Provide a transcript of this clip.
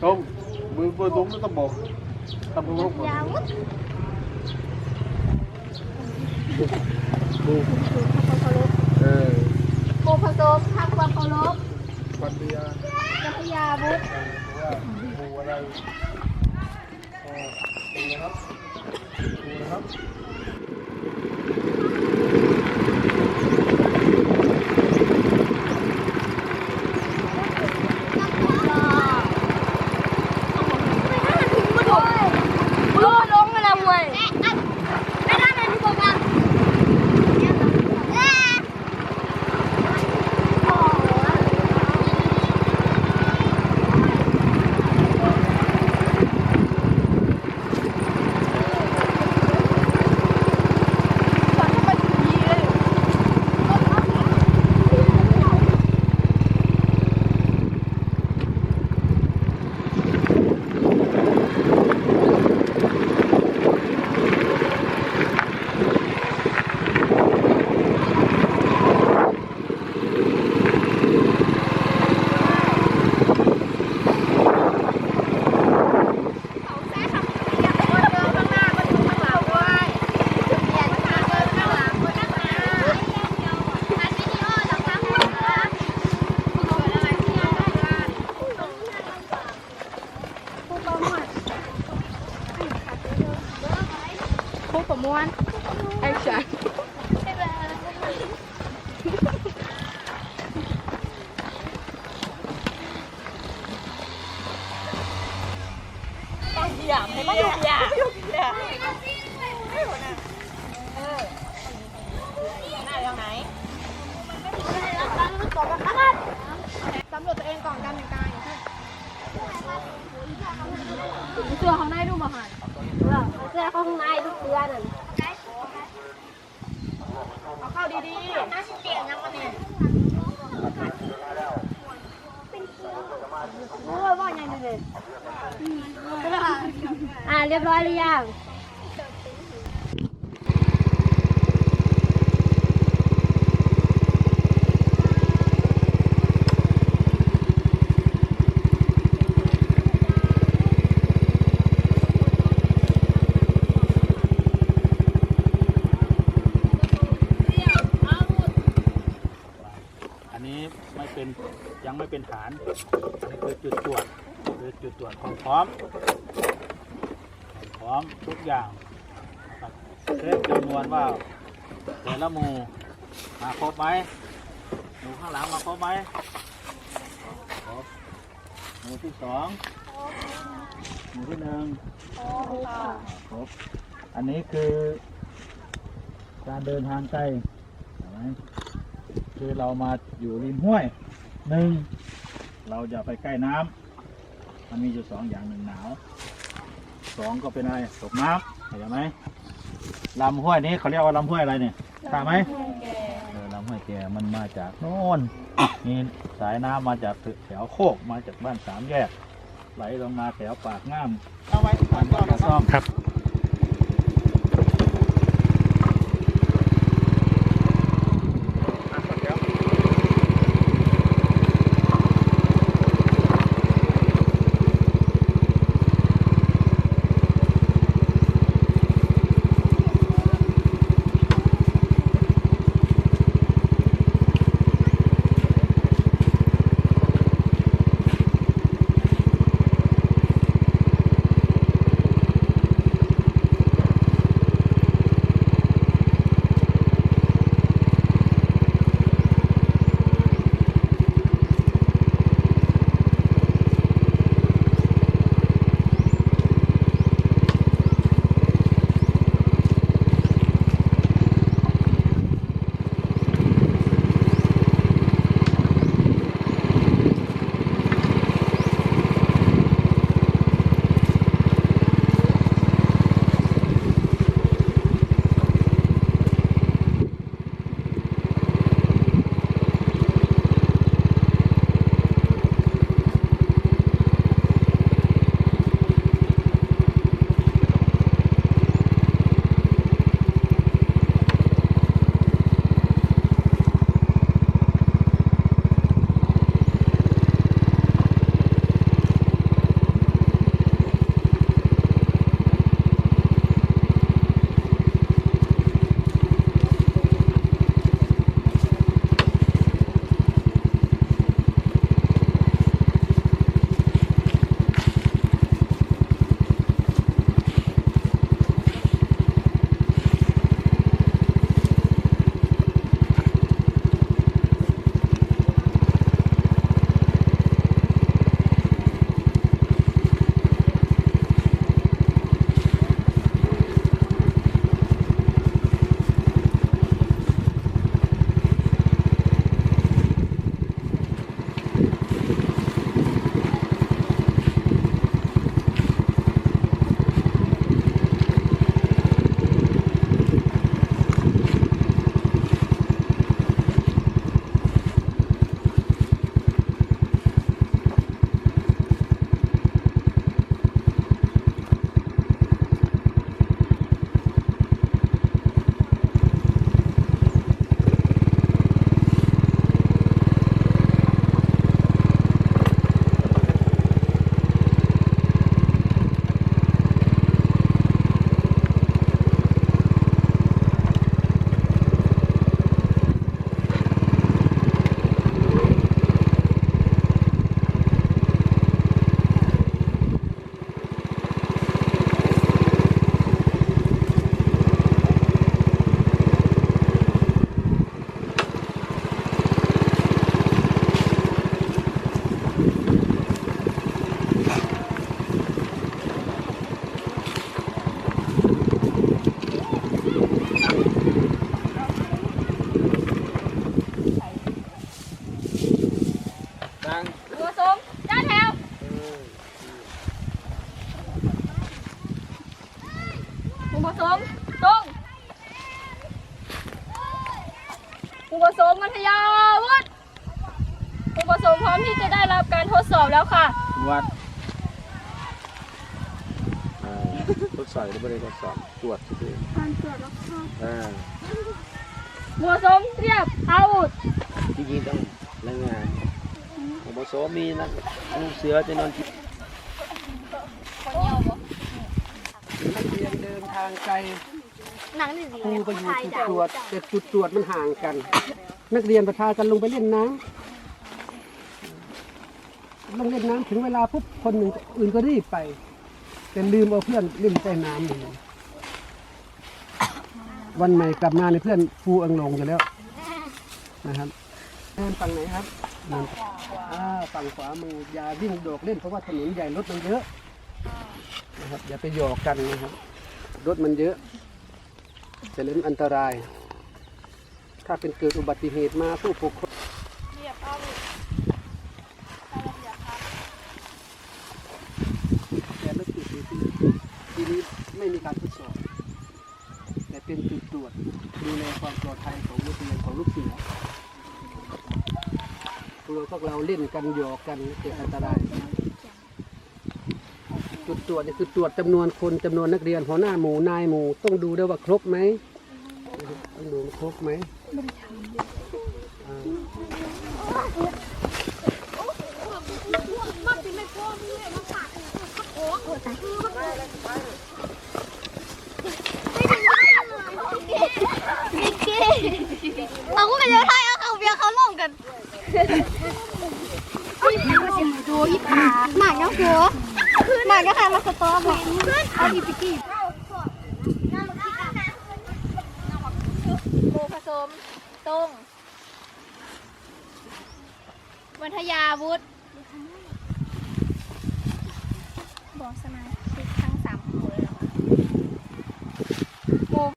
không vừa vừa đúng nó tầm một tầm một lúc mà ờ โคพโตพักความเคารพ quan đi à จักรยาบุตร mù ở đây ờ mù lắm mù lắm รู้ลงแล้วเว้ยไม่ได้เลยพี่บอกว่า คู่ประมวลแอคชั่น มาอยู่เดียวไม่อยู่เดียวไม่อยู่เดียวไหนสำรวจตัวเองก่อนการแต่งกายอย่างเช่นเสื้อข้างในดูมาหันเสื้อข้างในทุกเสื้อนั่น เอาเข้าดี น่าสิเตียงยังมันเนี่ยโอ้ยว่าไงนี่เลยาเรียบร้อยหรือยังอันนี้ไม่เป็นยังไม่เป็นฐานอันนี้คือจุดตรวจคือจุดตรวจความพร้อม ร้อมทุกอย่างเช็คจำนวนว่าแต่ละหมูมาครบไหมหมูข้างหลังมาครบไหมครบหมูที่สองหมูที่หนึ่งครบอันนี้คือการเดินทางไกลเห็นไหมคือเรามาอยู่ริมห้วยหนึ่งเราจะไปใกล้น้ำมันมีอยู่สองอย่างหนึ่งหนาว สองก็เป็นอะไรตกน้ำเข้าใจไหมลำห้วยนี้เขาเรียกว่าลำห้วยอะไรเนี่ยทราบไหมเออลำห้วยแก่มันมาจากโน่นมีสายน้ำมาจากแถวโคกมาจากบ้านสามแยก ไหลลงมาแถวปากง่ามเอาไว้ก่อนก่อนซ่ สมตรงครูผสมมัธยาวุฒิครูผสมพร้อมที่จะได้รับการทดสอบแล้วค่ะ วัดอ่าทดสอบหรือไม่ได้ทดสอบตรวจสิพี่การตรวจรับทราบอ่าหมวดสมเรียบอาวุธจริงๆต้องแรงงานผมผสมมีนักเสือจะนอนกินางไกลหนังหนึ่งครูไปอยู่จุดตรวจแต่จุดตรวจมันห่างกัน นักเรียนประทากันลงไปเล่นน้ำลงเล่นน้ำถึงเวลาปุ๊บคนหนึ่งอื่นก็รีบไปแต่ลืมเอาเพื่อนเล่นใต้น้ำอยู่วันใหม่กลับมาในเพื่อนฟูอังลงอยู่แล้วนะครับเดินฝั่งไหนครับเดินอ่าฝั่งขวามืออย่าวิ่งโดดเล่นเพราะว่าถนนใหญ่รถมันเยอะนะครับอย่าไปหยอกกันนะครับ รถมันเยอะจะเล่นอันตราย ถ้าเป็นเกิดอุบัติเหตุมาผู้ปกครองแต่ไม่ติดทีนี้ไม่มีการทดสอบ แต่เป็นจุดตรวจดูแลความปลอดภัยของนักเรียนของลูกเสือพวกเราพวกเราเล่นกันหยอกกันเกิดอันตราย จุดตรวจนี่คือตรวจจำนวนคนจำนวนนักเรียนหัวหน้าหมู่นายหมู่ต้องดูด้วยว่าครบไหมต้องดูครบไหมเราก็กันเยอะไทยเอาเขาเบียร์เขาลงกันดูอีปาหมากยังหัวาก็คัะมาสตอของเอาอีพิกี้โบผสมตรงวัทยาวุฒิบอกสมาชิกทั้งสามคนเลยเหร